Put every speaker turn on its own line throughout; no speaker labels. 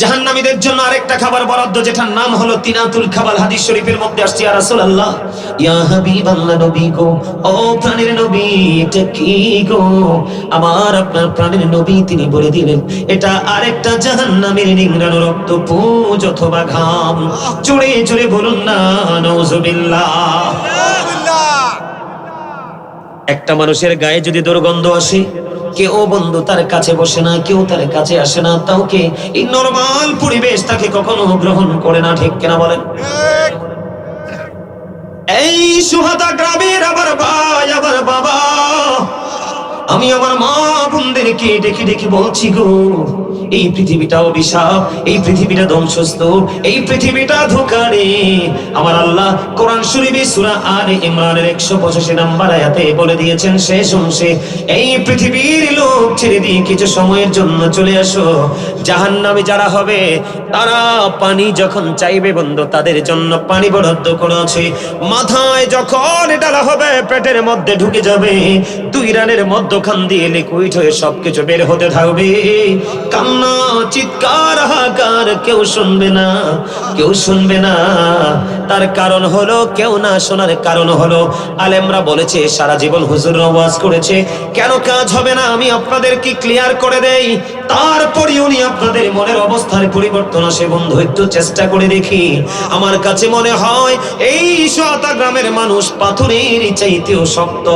জাহান্নামীদের জন্য আরেকটা খাবার বরাদ্দ যেটার নাম হলো তিনাতুল খাবার হাদিস শরীফের মধ্যে আসছে ইয়া রাসূলুল্লাহ ইয়া হাবিবাল্লাহ নবী গো ও প্রাণের নবী এটা কি গো? আমার আপনার প্রাণের নবী তিনি বলে দিলেন এটা আরেকটা জাহান্নামের নিংড়ানো রক্ত পুজ অথবা ঘাম। জোরে জোরে বলুন না নাউজুবিল্লাহ। একটা মানুষের গায়ে যদি দুর্গন্ধ আসে কেউ বন্ধু তার কাছে বসে না, কেউ তার কাছে আসে না। তাওকে এই নরমাল পরিবেশ তাকে কখনো গ্রহণ করে না, ঠিক কেনা বলেন? এই সুহাদা গ্রামের আবার ভাই, আবার বাবা। আমি আমার মা বোনদেরকে ডেকে ডেকে বলছি গো এই পৃথিবীটা অভিশাপ এই পৃথিবীটা ধ্বংসস্তূপ, এই পৃথিবীটা ধোকারে আমার আল্লাহ কোরআন শরীফে সূরা আলে ইমরানের 185 নাম্বার আয়াতে বলে দিয়েছেন শেষ অংশে এই পৃথিবীর লোক ছেড়ে দিয়ে কিছু সময়ের জন্য চলে আসো। জাহান্নামে যারা হবে, তারা পানি যখন চাইবে বন্ধু, তাদের জন্য পানি বরাদ্দ করা আছে। মাথায় যখন ডালা হবে, পেটের মধ্যে ঢুকে যাবে। দুই রানের মধ্যখান দিয়ে লিকুইড হয়ে সবকিছু বের হতে থাকবে। কান্না চিৎকার, হাহাকার কেউ শুনবে না, কেউ শুনবে না। তার কারণ হলো, কেউ না শোনার কারণ হলো। আলেমরা বলেছে, সারা জীবন হুজুর করেছে। কেন কাজ হবে না? আমি আপনাদেরকে ক্লিয়ার করে দেই। তারপরে উনি আপনাদের মনের অবস্থার পরিবর্তন আসে। বন্ধু, একটু চেষ্টা করে দেখি। আমার কাছে মনে হয়, এই শতা গ্রামের মানুষ পাথরের চাইতেও শক্ত।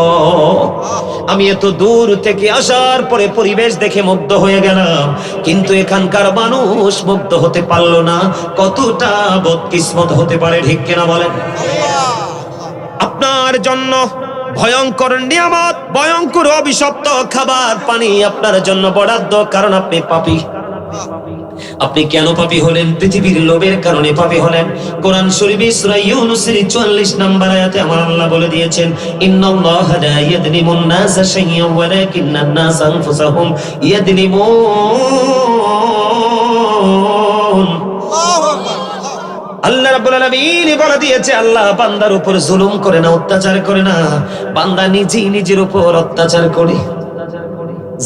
আমি এত দূর থেকে আসার পরে পরিবেশ দেখে মুগ্ধ হয়ে গেলাম। কিন্তু এখানকার মানুষ মুগ্ধ হতে পারল না। কতটা বদকিসমত হতে পারে, ঠিক কেনা বলেন? আপনার জন্য ভয়ঙ্কর নিয়ামত, ভয়ঙ্কর অভিশপ্ত খাবার, পানি আপনার জন্য বরাদ্দ, কারণ আপনি পাপী। আপনি কেন পাপী হলেন? পৃথিবীর লোভের কারণে পাপী হলেন। কোরআন শরীফে সূরা ইউনূসের 44 নম্বর আয়াতে আমার আল্লাহ বলে দিয়েছেন, ইন্নাল্লাহা লা ইয়াদলিমুন নাসা শাইয়্যান ওয়ালাকিন্নান নাস আনফুসাহুম ইয়াদলিমুন। আল্লাহ রাব্বুল আলামিন বলে দিয়েছে, আল্লাহ বান্দার উপর জুলুম করে না, অত্যাচার করে না। বান্দা নিজেই নিজের উপর অত্যাচার করে।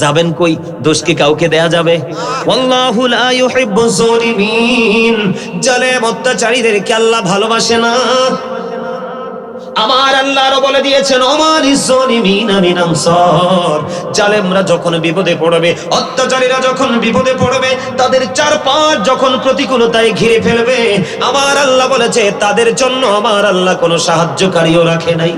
যাবেন কই? দোষ কি কাউকে দেয়া যাবে? অত্যাচারীদেরকে আল্লাহ ভালোবাসে না। আমার আল্লাহ আরও বলে দিয়েছেন আমার জালেমরা যখন বিপদে পড়বে, অত্যাচারীরা যখন বিপদে পড়বে, তাদের চার পাঁচ যখন প্রতিকূলতায় ঘিরে ফেলবে, আমার আল্লাহ বলেছে, তাদের জন্য আমার আল্লাহ কোনো সাহায্যকারীও রাখে নাই।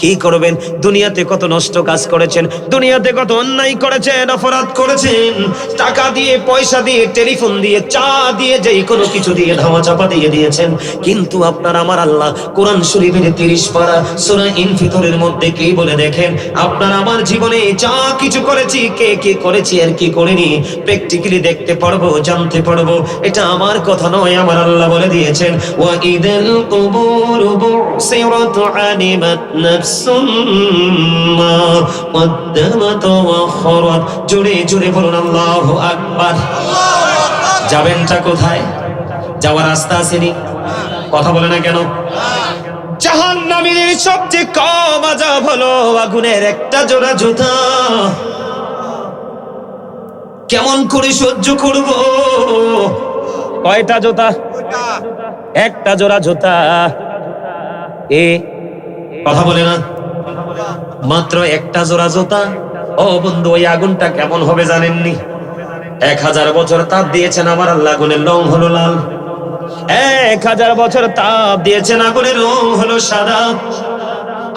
কি করবেন? দুনিয়াতে কত নষ্ট কাজ করেছেন, দুনিয়াতে কত অন্যায় করেছেন, অপরাধ করেছেন। টাকা দিয়ে, পয়সা দিয়ে, টেলিফোন দিয়ে, চা দিয়ে, যেই কোনো কিছু দিয়ে ধামা চাপা দিয়ে দিয়েছেন। কিন্তু আপনার আমার আল্লাহ কোরআন শরীফের তিরিশ পারা সোনা ইনফিতরের মধ্যে কি বলে দেখেন? আপনার আমার জীবনে যা কিছু করেছি, কে কে করেছি আর কি করিনি প্র্যাকটিক্যালি দেখতে পারব, জানতে পারব। এটা আমার কথা নয়, আমার আল্লাহ বলে দিয়েছেন, ওয়া ইদাল কুবুরু বুসিরাত আলিমাত মা কদ্দামাত ওয়া খারাত। জোরে জোরে বলুন আল্লাহু আকবার। যাবেনটা কোথায়? যাওয়ার রাস্তা আসেনি কথা বলে না কেন? জাহান্নামীদের সবচেয়ে কম আজাব হলো আগুনের একটা জোড়া জুতা। কেমন করে সহ্য করব? কয়টা জুতা? একটা জোড়া জুতা। এ কথা বলে না? মাত্র একটা জোড়া জোতা? ও বন্ধু, ওই আগুনটা কেমন হবে জানেননি? এক হাজার বছর তাপ দিয়েছেন আমার আল্লাহ, আগুনের রং হলো লাল। এক হাজার বছর তাপ দিয়েছেন আগুনের রং হলো সাদা।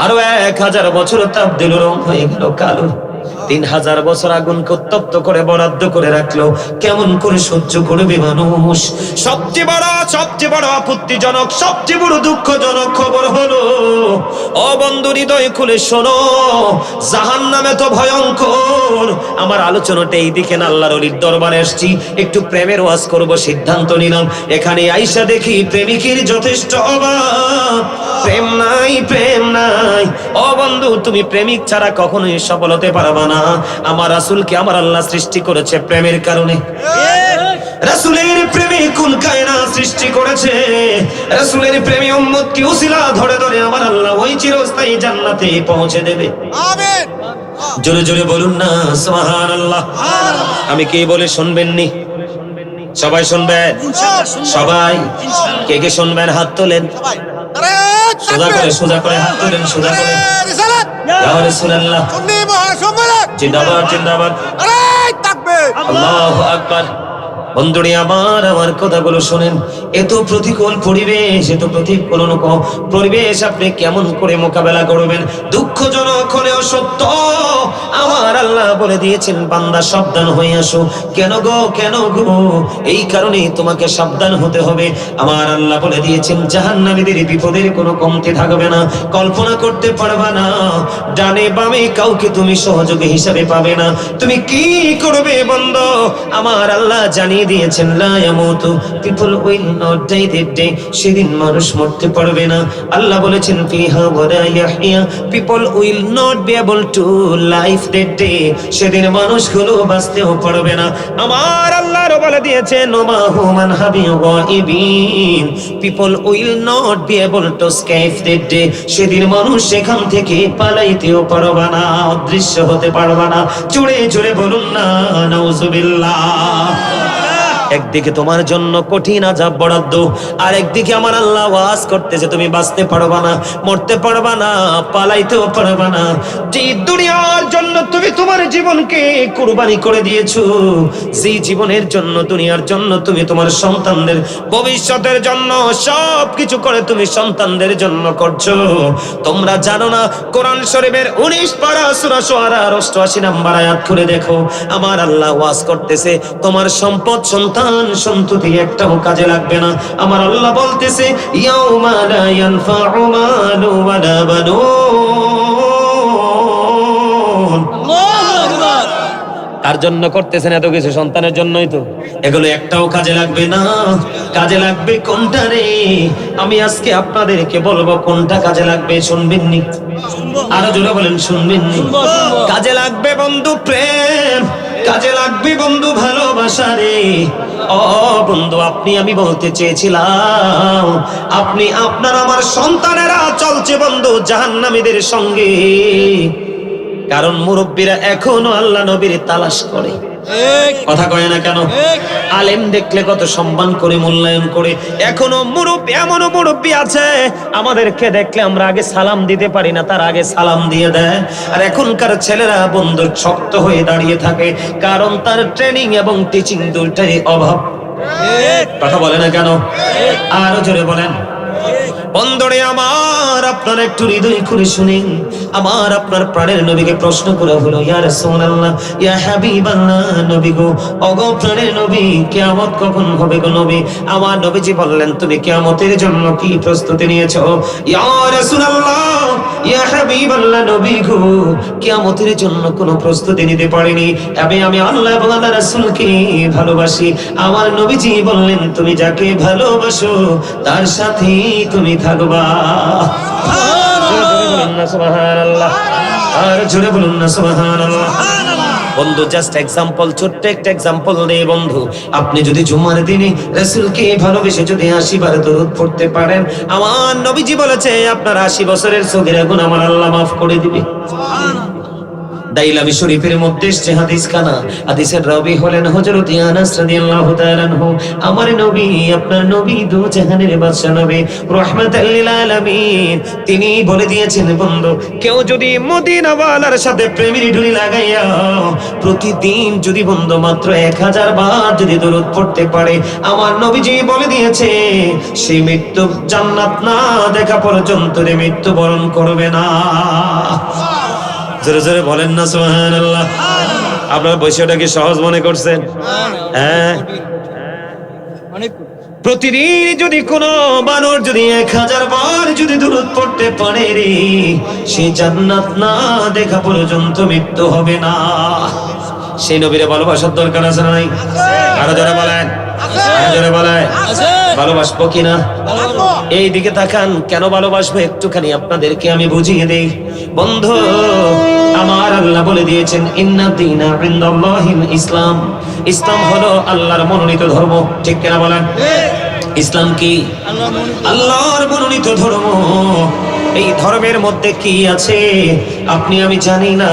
আরও এক হাজার বছর তাপ দিল, রং হয়ে গেল কালো। তিন হাজার বছর আগুনকে উত্তপ্ত করে, বরাদ্দ করে রাখল। কেমন করে সহ্য করবে মানুষ? সবচেয়ে বড় সবচেয়ে বড় আপত্তিজনক, সবচেয়ে বড় দুঃখজনক খবর হলো ও বন্ধু হৃদয় খুলে শোনো জাহান নামে তো ভয়ঙ্কর। আমার আলোচনাটা এই দিকে না, আল্লাহর অলির দরবারে আসছি। একটু প্রেমের ওয়াজ করব, সিদ্ধান্ত নিলাম। এখানে আইসা দেখি প্রেমিকের যথেষ্ট অভাব। প্রেম নাই প্রেম নাই। অবন্ধু, তুমি প্রেমিক ছাড়া কখনোই সফল হতে পারবা না। আমার রাসূলকে আমার আল্লাহ সৃষ্টি করেছে প্রেমের কারণে। রাসূলের প্রেমে কুল কায়না সৃষ্টি করেছে। রাসূলের প্রেমে উম্মত কি উসিলা ধরে ধরে আমার আল্লাহ ওই চিরস্থায়ী জান্নাতে পৌঁছে দেবে।
আমিন।
জোরে জোরে বলুন না সুবহানাল্লাহ। আমি কে বলে শুনবেননি সবাই শুনবেন? সবাই? কে কে শুনবেন? হাত তোলেন। সোজা করে সোজা করে হাত তোলেন সোজা করে। ইয়া রাসূলুল্লাহ জিন্দাবাদ জিন্দাবাদ। আল্লাহ আকবার। বন্ধুরে আমার আমার কথাগুলো শোনেন। এত প্রতিকূল পরিবেশ, এত প্রতিকূল পরিবেশ আপনি কেমন করে মোকাবেলা করবেন? দুঃখজনক হলেও সত্য। আমার আল্লাহ বলে দিয়েছেন, বান্দা সাবধান হয়ে আসো। কেন গো কেন গো? এই কারণে তোমাকে সাবধান হতে হবে। আমার আল্লাহ বলে দিয়েছেন, জাহান্নামীদের বিপদের কোনো কমতি থাকবে না। কল্পনা করতে পারবা না। ডানে বামে কাউকে তুমি সহযোগী হিসাবে পাবে না। তুমি কি করবে বন্ধ? আমার আল্লাহ জানিয়ে দিয়েছেন, লা people will not die that day সেদিন মানুষ মরতে পারবে না। আল্লাহ বলেছেন people will not be able to life that day সেদিন মানুষগুলো বাঁচতেও পারবে না। আমার আল্লাহ বলে দিয়েছেন, ওমা হুমান হাবি people will not be able to escape that day সেদিন মানুষ সেখান থেকে পালাইতেও পারবে না, অদৃশ্য হতে পারবে না। চুড়ে চুড়ে বলুন না, নাউজুবিল্লাহ। একদিকে তোমার জন্য কঠিন আজাব বরাদ্দ আর একদিকে আমার আল্লাহ ওয়াজ করতেছে তুমি বাঁচতে পারবা না, মরতে পারবা না, পালাইতেও পারবা না। যে দুনিয়ার জন্য তুমি তোমার জীবনকে কুরবানি করে দিয়েছ সেই জীবনের জন্য, দুনিয়ার জন্য তুমি তোমার সন্তানদের, ভবিষ্যতের জন্য সব কিছু করে তুমি সন্তানদের জন্য করছ। তোমরা জানো না, কোরআন শরীফের উনিশ পারা সুরা সোয়ারার অষ্টআশি নাম্বার আয়াত করে দেখো। আমার আল্লাহ ওয়াজ করতেছে, তোমার সম্পদ সন্তান সন্ততি একটাও কাজে লাগবে না। আমার আল্লাহ বলতেছে ইয়াউমা লা ইয়ানফাউ মালু ওয়ালা বানুন। কার জন্য করতেছেন এত কিছু সন্তানের জন্যই তো। এগুলো একটাও কাজে লাগবে না। কাজে লাগবে কোনটা রে? আমি আজকে আপনাদেরকে বলব কোনটা কাজে লাগবে শুনবেন নি? আরও জোরে বলেন শুনবেন নি? কাজে লাগবে বন্ধু প্রেম। কাজে লাগবে বন্ধু ভালোবাসা রে। ও বন্ধু, আপনি আমি বলতে চেয়েছিলাম, আপনি আপনার আমার সন্তানেরা চলছে বন্ধু জাহান্নামীদের সঙ্গে। কারণ মুরব্বীরা এখনও আল্লাহ নবীর তালাশ করে। কথা কয় না কেন? আলেম দেখলে কত সম্মান করে মূল্যায়ন করে। এখনও মুরব্বী এমনও মুরব্বী আছে। আমাদেরকে দেখলে আমরা আগে সালাম দিতে পারি না তার আগে সালাম দিয়ে দেয়। আর এখনকার ছেলেরা বন্ধু শক্ত হয়ে দাঁড়িয়ে থাকে কারণ তার ট্রেনিং এবং টিচিং দুইটাই অভাব। কথা বলে না কেন? আরও জোরে বলেন। বন্ধরে আমার আপনার একটু হৃদয় খুলে শুনেন আমার আপনার প্রাণের নবীকে প্রশ্ন করা হলো, ইয়া রাসূলুল্লাহ, ইয়া হাবিবাল্লাহ, নবী গো, অগ প্রাণের নবী, কিয়ামত কখন হবে গো নবী? আমার নবীজি বললেন, তুমি কিয়ামতের জন্য কি প্রস্তুতি নিয়েছো? ইয়া রাসূলুল্লাহ ইয়া হাবিবাল্লাহ নবী গো কিয়ামতের জন্য কোনো প্রস্তুতি নিতে পারিনি। তবে আমি আল্লাহ এবং আল্লাহ রাসূলকে ভালোবাসি। আমার নবীজি বললেন তুমি যাকে ভালোবাসো তার সাথে তুমি থাকবা। সুবহানাল্লাহ। আর জোরে বলুন না সুবহানাল্লাহ। বন্ধু জাস্ট এক্সাম্পল ছোট্ট একটা এক্সাম্পল নেই বন্ধু। আপনি যদি জুমার দিনে রাসূলকে ভালোবেসে যদি আশি বার দরুদ পড়তে পারেন, আমার নবীজি বলেছে, আপনার আশি বছরের সগিরা গুণ আমার আল্লাহ মাফ করে দিবে। দাইলামি শরীফের মধ্যে এসছে হাদিস খানা। হাদিসের রাবি হলেন হযরত আনাস রাদিয়াল্লাহু তাআলা আনহু। আমার নবী, আপনার নবী দু জাহানের বাদশা নবী। রাহমাতাল লিল আলামিন। তিনি বলে দিয়েছেন, বন্ধু, কেউ যদি মদিনা ওয়ালার সাথে প্রেমের ঢুলি লাগাইয়া, প্রতিদিন যদি বন্ধু মাত্র এক হাজার বার যদি দরুদ পড়তে পারে, আমার নবীজি বলে দিয়েছে, সে মৃত্যু জান্নাত না, দেখা পর্যন্ত রে মৃত্যু বরণ করবে না। জোরে জোরে বলেন না সোহান আল্লাহ আপনার বৈশটা কি সহজ মনে করছেন? হ্যাঁ? প্রতিদিন যদি কোন মানুষ যদি এক হাজার বার যদি দূরত পড়তে পারে রে, সে জান্নাত না দেখা পর্যন্ত মৃত্যু হবে না। সেই নবীরে ভালোবাসার দরকার আছে নাই? আরও জোরে বলেন। ভালোবাসবো কিনা? এই দিকে তাকান কেন ভালোবাসবো? একটুখানি আপনাদেরকে আমি বুঝিয়ে দেই। বন্ধু আমার আল্লাহ বলে দিয়েছেন ইন্না দিনা ইনদাল্লাহিল ইসলাম। ইসলাম হলো আল্লাহর মনোনীত ধর্ম ঠিক কেনা বলেন? ইসলাম কি? আল্লাহর মনোনীত ধর্ম। এই ধর্মের মধ্যে কি আছে? আপনি আমি জানি না।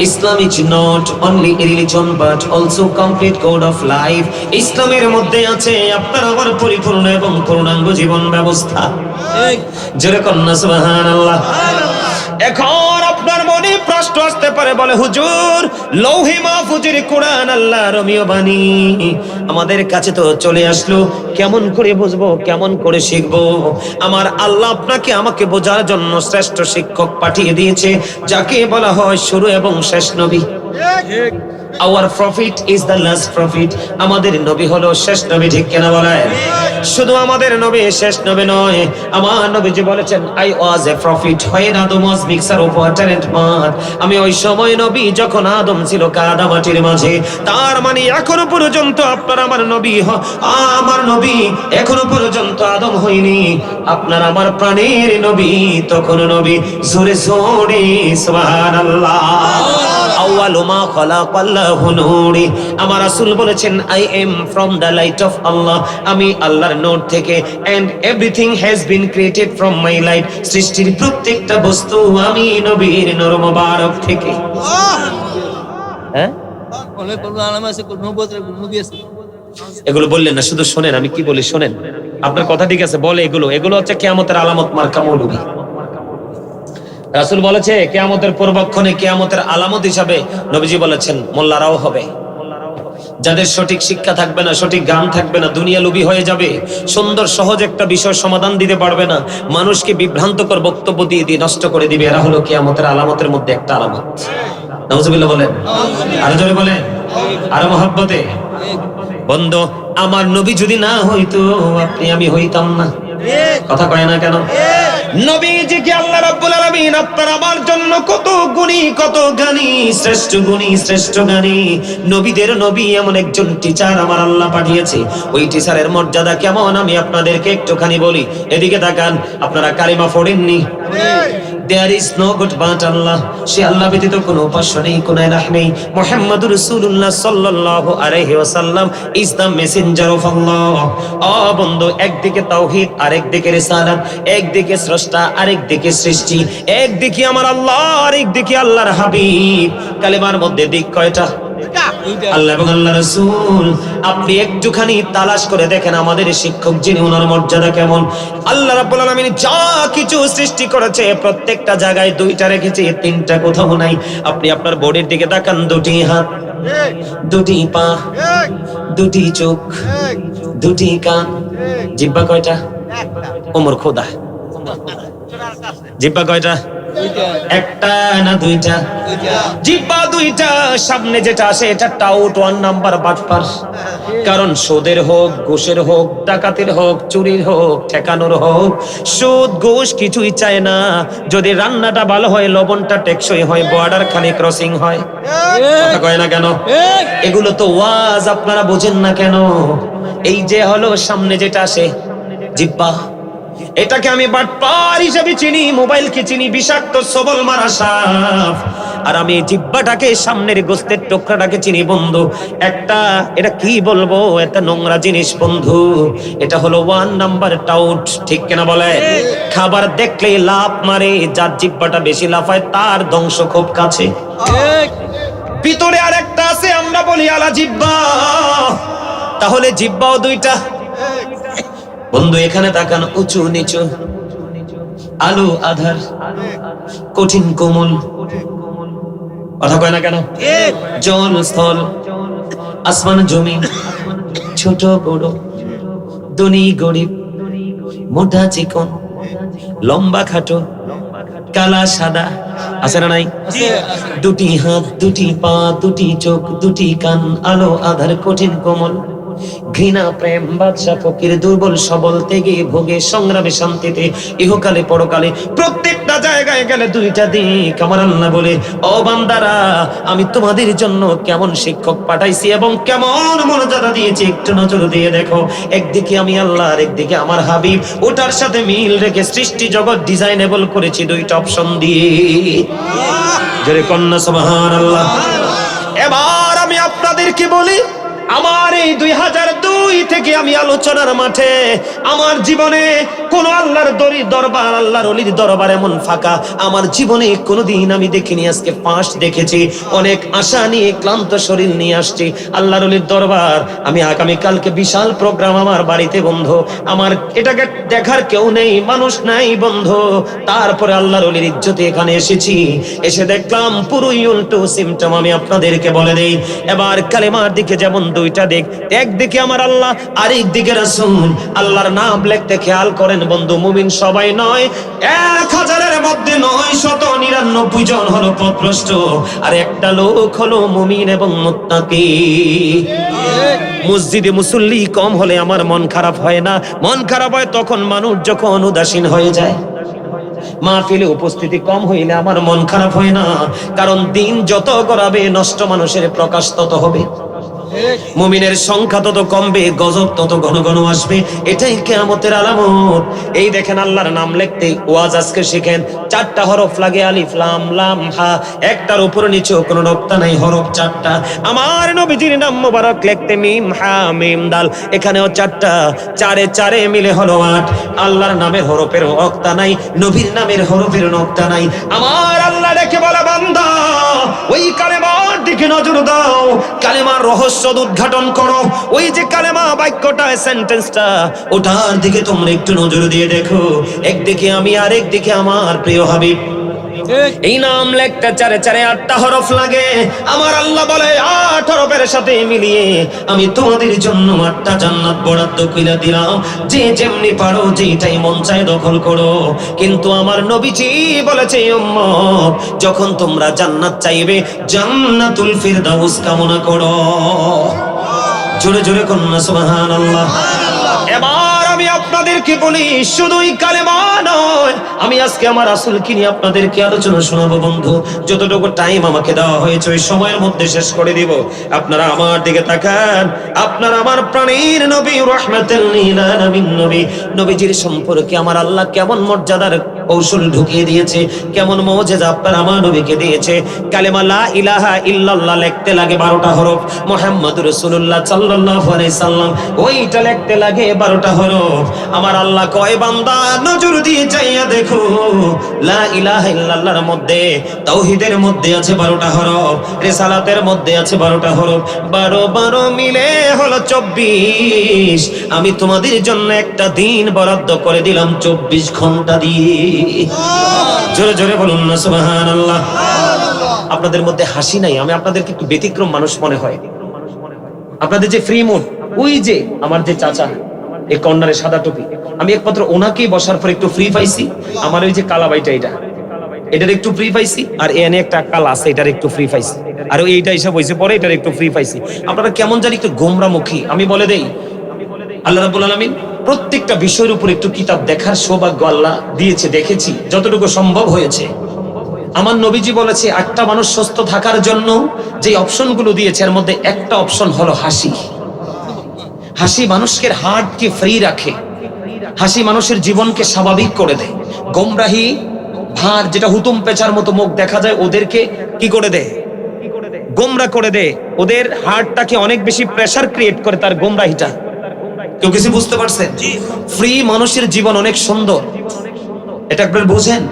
Islam is not only religion but also complete code of life ইসলামের মধ্যে আছে আপনার আমার পরিপূর্ণ এবং পূর্ণাঙ্গ জীবন ব্যবস্থা।
ঠিক।
যেরকম না সুবহানাল্লাহ। এখন আপনার প্রশ্ন আসতে পারে, বলে, হুজুর, লৌহি মাহফুজের কোরআন আল্লাহ রমিও বাণী। আমাদের কাছে তো চলে আসলো, কেমন করে বুঝব, কেমন করে শিখব? আমার আল্লাহ আপনাকে আমাকে বোঝার জন্য শ্রেষ্ঠ শিক্ষক পাঠিয়ে দিয়েছে, যাকে বলা হয় শুরু এবং শেষ নবী। Our prophet is the last prophet আমাদের নবী হলো শেষ নবী, ঠিক কেনা বলেন? শুধু আমাদের নবী, শেষ নবী নয়। আমার নবীজি বলেছেন I was a prophet when Adam was mixer of water and আমি ওই সময় নবী, যখন আদম ছিল কাদা মাটির মাঝে, তার মানে এখনও পর্যন্ত আপনার আমার নবী আমার নবী এখনও পর্যন্ত আদম হয়নি। আপনার আমার প্রাণের নবী, তখন নবী জোরে জোরে, সুবহানাল্লাহ। আউয়ালু মা খালাকাল্লাহু নূরি। আমার রাসূল বলেছেন I am from the light of Allah আমি আল্লাহর নূর থেকে and everything has been created from my light সৃষ্টির প্রত্যেকটা বস্তু আমি নবীর নূর মোবারক থেকে। হ্যাঁ?
অনেক কোনো আছে কোনো নবুয়তের কোনো নবী
এগুলো বললেন না শুধু শোনেন আমি কি বলি শোনেন? আপনার কথা ঠিক আছে বলে এগুলো। এগুলো হচ্ছে কেয়ামতের আলামত মার্কা মৌলবী। রাসূল বলেছে, কেয়ামতের পূর্বক্ষণে কেয়ামতের আলামত হিসাবে নবীজি বলেছেন, মোল্লারাও হবে। যাদের সঠিক শিক্ষা থাকবে না, সঠিক জ্ঞান থাকবে না, দুনিয়া লুবি হয়ে যাবে, সুন্দর সহজ একটা বিষয় সমাধান দিতে পারবে না, মানুষকে বিভ্রান্তকর বক্তব্য দিয়ে দিয়ে নষ্ট করে দিবে। এরা হলো কেয়ামতের আলামতের মধ্যে একটা আলামত। নওয়াজুবিল্লাহ বলেন। আরও জোরে বলেন। আরও মহাব্বতে। বন্ধু, আমার নবী যদি না হইতো, আপনি আমি হইতাম না। কথা কয় না কেন? নবীজিকে আল্লাহ রাব্বুল আলামিন আপনার আমার জন্য কত গুণী কত গানি শ্রেষ্ঠ গুণী শ্রেষ্ঠ গানি নবীদের নবী এমন একজন টিচার আমার আল্লাহ পাঠিয়েছে। ওই টিচারের মর্যাদা কেমন? আমি আপনাদেরকে একটুখানি বলি। এদিকে তাকান আপনারা কালিমা পড়েননি? There is no good but Allah সে আল্লাহ ব্যতীত কোনো উপাস্য নেই, কোনো এলাহ নেই। মোহাম্মদ রসুল্লাহ সাল্লাল্লাহু আলাইহি ওয়াসাল্লাম is the messenger of Allah ও বন্ধু, একদিকে তাওহীদ আরেকদিকে রিসালাত। একদিকে স্রষ্টা আরেকদিকে সৃষ্টি। একদিকে আমার আল্লাহ আরেকদিকে আল্লাহর হাবিব। কালেমার মধ্যে দিক কয়টা? আল্লাহ এবং আল্লাহ রসুল আপনি একটুখানি তালাশ করে দেখেন আমাদের শিক্ষক যিনি ওনার মর্যাদা কেমন? আল্লাহ রাব্বুল আলামিন যা কিছু সৃষ্টি করেছে প্রত্যেকটা জায়গায় দুইটা রেখেছে তিনটা কোথাও নাই। আপনি আপনার বোর্ডের দিকে তাকান দুটি হাত দুটি পা দুটি চোখ দুটি কান। জিব্বা কয়টা? ওমর খোদা। জিব্বা কয়টা? একটা না দুইটা? জিব্বা দুইটা সামনে যেটা আসে এটা টাউট ওয়ান নাম্বার বাটপার কারণ সুদের হোক ঘুষের হোক ডাকাতির হোক চুরির হোক ঠেকানোর হোক সুদ ঘুষ কিছুই চায় না। যদি রান্নাটা ভালো হয় লবণটা টেকসই হয় বর্ডার খালি ক্রসিং হয়। কথা কয় না কেন? এগুলো তো ওয়াজ আপনারা বোঝেন না কেন? এই যে হলো সামনে যেটা আসে জিব্বা। এটাকে আমি বাটপার হিসেবে চিনি মোবাইলকে চিনি বিষাক্ত সবল মারা সাপ। আর আমি জিব্বাটাকে সামনের গোস্তের টুকরাটাকে চিনি বন্ধু। একটা এটা কি বলব? একটা নোংরা জিনিস বন্ধু। এটা হলো ওয়ান নাম্বার টাউট ঠিক কিনা বলে? খাবার দেখলে লাভ মারে যার জিব্বাটা বেশি লাফায় তার ধ্বংস খুব কাছে।
ঠিক।
ভিতরে আর একটা আছে আমরা বলি আলা জিব্বা। তাহলে জিব্বাও দুইটা। বন্ধু এখানে তাকান উঁচু নিচু। আলু আধার কঠিন কোমল। কথা কয় না কেন? জল স্থল আসমান জমি ছোট বড় ধনী গরিব মোটা চিকন লম্বা খাটো কালা সাদা আছে না নাই? দুটি হাত দুটি পা দুটি চোখ দুটি কান আলো আধার কঠিন কোমল। ঘৃণা, প্রেম, বাদশা, ফকির, দুর্বল, সবল, তেগে, ভোগে, সংগ্রামে, শান্তিতে, ইহকালে, পরকালে, প্রত্যেকটা জায়গায় গেলে দুইটা দিক। আমার আল্লাহ বলে, ও বান্দারা, আমি তোমাদের জন্য কেমন শিক্ষক পাঠাইছি এবং কেমন মর্যাদা দিয়েছি, একটু নজর দিয়ে দেখো। একদিকে আমি আল্লাহ, আর একদিকে আমার হাবিব। ওটার সাথে মিল রেখে সৃষ্টি জগৎ ডিজাইনেবল করেছি দুইটা অপশন দিয়ে। জোরে কন্যা সুবহান আল্লাহ এবার আমি আপনাদেরকে বলি আমার এই দুই হাজার দুই থেকে আমি আলোচনার মাঠে, আমার জীবনে কোন আল্লাহর দরি, দরবার, আল্লাহর অলির দরবার এমন ফাঁকা। আমার জীবনে কোনোদিন আমি দেখিনি, আজকে পাঁচ দেখেছি। অনেক আশা নিয়ে, ক্লান্ত শরীর নিয়ে আসছি। আল্লাহর অলির দরবার, আমি আগামী কালকে বিশাল প্রোগ্রাম আমার বাড়িতে বন্ধ। আমার এটাকে দেখার কেউ নেই, মানুষ নাই, বন্ধ। তারপরে আল্লাহর অলির ইজ্জতে এখানে এসেছি। এসে দেখলাম পুরোই উল্টো সিমটম আমি আপনাদেরকে বলে দেই। এবার কালেমার দিকে যেমন দুইটা দিক একদিকে আমার আল্লাহ আরেক দিকে রাসূল, আল্লাহর নাম লিখতে খেয়াল করেন, বন্ধু, মুমিন সবাই নয়, এক হাজারের মধ্যে নয় শত নিরানব্বই জন হলো পথভ্রষ্ট, আর একটা লোক হলো মুমিন এবং মুত্তাকি। মসজিদে মুসল্লি কম হলে আমার মন খারাপ হয় না, মন খারাপ হয় তখন মানুষ যখন উদাসীন হয়ে যায়। মাহফিলে উপস্থিতি কম হইলে আমার মন খারাপ হয় না, কারণ দিন যত গড়াবে, নষ্ট মানুষের প্রকাশ তত হবে। মুমিনের সংখ্যা তত কমবে, গজব তত ঘন ঘন আসবে, এটাই কেয়ামতের আলামত। এই দেখেন আল্লাহর নাম লিখতে ওয়াজ আজকে শিখেন, চারটা হরফ লাগে আলিফ, লাম লাম, হা, একটার উপরে নিচেও কোনো নক্তা নাই, হরফ চারটা। আমার নবীজির নাম মোবারক লিখতে মিম, হা, মিম, দাল, এখানেও চারটা। চারে চারে মিলে হলো আট। আল্লাহর নামের হরফের নক্তা নাই, নবীর নামের হরফের নক্তা নাই। আমার আল্লাহ রেখে বলা বান্দা, ওই কালেমার দিকে নজর দাও, কালেমার রহস্য উদ্ঘাটন করো। ওই যে কালেমা বাক্যটা সেন্টেন্সটা ওটার দিকে তোমরা একটু নজর দিয়ে দেখো। একদিকে আমি আর একদিকে আমার প্রিয় হাবিব। এই নাম লেখতে চারে চারে আটটা হরফ লাগে। আমার আল্লাহ বলে আট হরফের সাথে মিলিয়ে আমি তোমাদের জন্য আটটা জান্নাত বরাদ্দ কইরা দিলাম। যে যেমনি পারো যেটাই মন চায় দখল করো। কিন্তু আমার নবীজি বলেছে উম্মত যখন তোমরা জান্নাত চাইবে জান্নাতুল ফিরদাউস কামনা করো। জোরে জোরে কন্যা সুবহানাল্লাহ। এবার আমি আপনাদেরকে বলি, শুধুই কালেমা নয়। আমি আজকে আমার আসলকে নিয়ে আপনাদেরকে আলোচনা শোনাবো বন্ধু। যতটুকু টাইম আমাকে দেওয়া হয়েছে, ওই সময়ের মধ্যে শেষ করে দিব। আপনারা আমার দিকে তাকান। আপনারা আমার প্রাণীর নবী, রহমাতুল নবী। নবীজির সম্পর্কে আমার আল্লাহ কেমন মর্যাদার কৌশল ঢুকিয়ে দিয়েছে। কেমন মৌজেজা আপনার আমার নবীকে দিয়েছে। কালেমা লা ইলাহা ইল্লাল্লাহ লিখতে লাগে 12টা হরফ। মুহাম্মদুর রাসূলুল্লাহ সাল্লাল্লাহু আলাইহি সাল্লাম, ওইটা লিখতে লাগে 12টা হরফ। আমার আল্লাহ কয়, বান্দা, নজর দিয়ে চাইয়া দেখো। লা ইলাহা ইল্লাল্লাহর মধ্যে, তাওহীদের মধ্যে আছে 12টা হরফ। রিসালাতের মধ্যে আছে 12টা হরফ। 12 12 মিলে হলো 24 আমি তোমাদের জন্য একটা দিন বরাদ্দ করে দিলাম 24 ঘণ্টা দিয়ে। জোরে জোরে বলুন না, সুবহানাল্লাহ। আপনাদের মধ্যে হাসি নাই, আমি আপনাদেরকে একটু ব্যতিক্রম মানুষ মনে হয়। আপনাদের যে ফ্রি মুড ওই যে আমার যে চাচা, এই কর্নারে সাদা টুপি, আমি একমাত্র ওনাকেই বসার পর একটু ফ্রি পাইছি। আমার ওই যে কালাবাইটা এটা, এটার একটু ফ্রি পাইছি, আর এনে একটা কালা আছে, এটার একটু ফ্রি পাইছি। আর এইটা হিসাব হয়েছে পরে এটার একটু ফ্রি পাইছি। আপনারা কেমন জানি একটু গোমরামুখী, আমি বলে দেই। আল্লাহ রাব্বুল আলামিন প্রত্যেকটা বিষয়ের উপর একটু কিতাব দেখার সৌভাগ্য আল্লাহ দিয়েছে, দেখেছি, যতটুকু সম্ভব হয়েছে। আমার নবীজি বলেছে, একটা মানুষ সুস্থ থাকার জন্য যে অপশনগুলো দিয়েছে, এর মধ্যে একটা অপশন হলো হাসি। হাসি মানুষকে হার্টকে ফ্রি রাখে। হাসি মানুষের জীবনকে স্বাভাবিক করে দেয়। গোমরাহি ভার, যেটা হুতুম পেঁচার মতো মুখ দেখা যায়, ওদেরকে কি করে দেয়? গোমরা করে দেয়। ওদের হার্টটাকে অনেক বেশি প্রেসার ক্রিয়েট করে তার গোমরাহিটা। কেউ কিছু বুঝতে পারছেন? ফ্রি মানুষের জীবন অনেক সুন্দর। এটা একবার বুঝেন?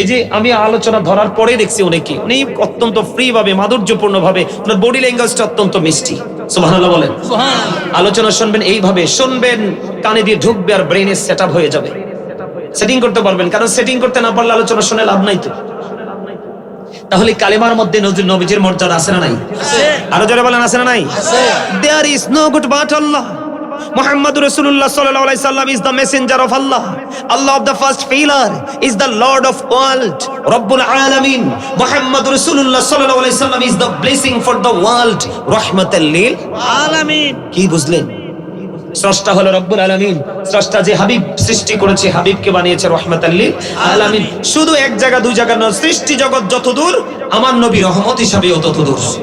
এই যে আমি আলোচনা ধরার পরে দেখছি অনেকে উনি অত্যন্ত ফ্রি ভাবে মাধুর্যপূর্ণ ভাবে ওনার বডি ল্যাঙ্গুয়েজটা অত্যন্ত মিষ্টি। সুবহানাল্লাহ বলেন। আলোচনা শুনবেন এইভাবে শুনবেন কানে দিয়ে ঢুকবে আর ব্রেনে সেট হয়ে যাবে। সেটিং করতে পারবেন কারণ সেটিং করতে না পারলে আলোচনা শুনে লাভ নাই তো। তাহলে কালেমার মধ্যে নজরুল নবীজির মর্যাদা আছে না নাই? আরও জোরে বলেন আছে না নাই? There is no good but Allah Muhammad Rasulullah sallallahu alaihi wasallam is the messenger of Allah. Allah of the first pillar is the Lord of world. Rabbul Alamin. Muhammad Rasulullah sallallahu alaihi wasallam is the blessing for the world. Rahmatan lil
আলামিন
কি বুঝলেন স্রষ্টা হলো রব্বুল আলামিন স্রষ্টা যে হাবিব সৃষ্টি করেছে হাবিবকে বানিয়েছে রহমাতাল্লিল আলামিন শুধু এক জায়গা দুই জায়গা নয় সৃষ্টি জগৎ যত দূর আমার নবী রহমত হিসাবেও তত দূর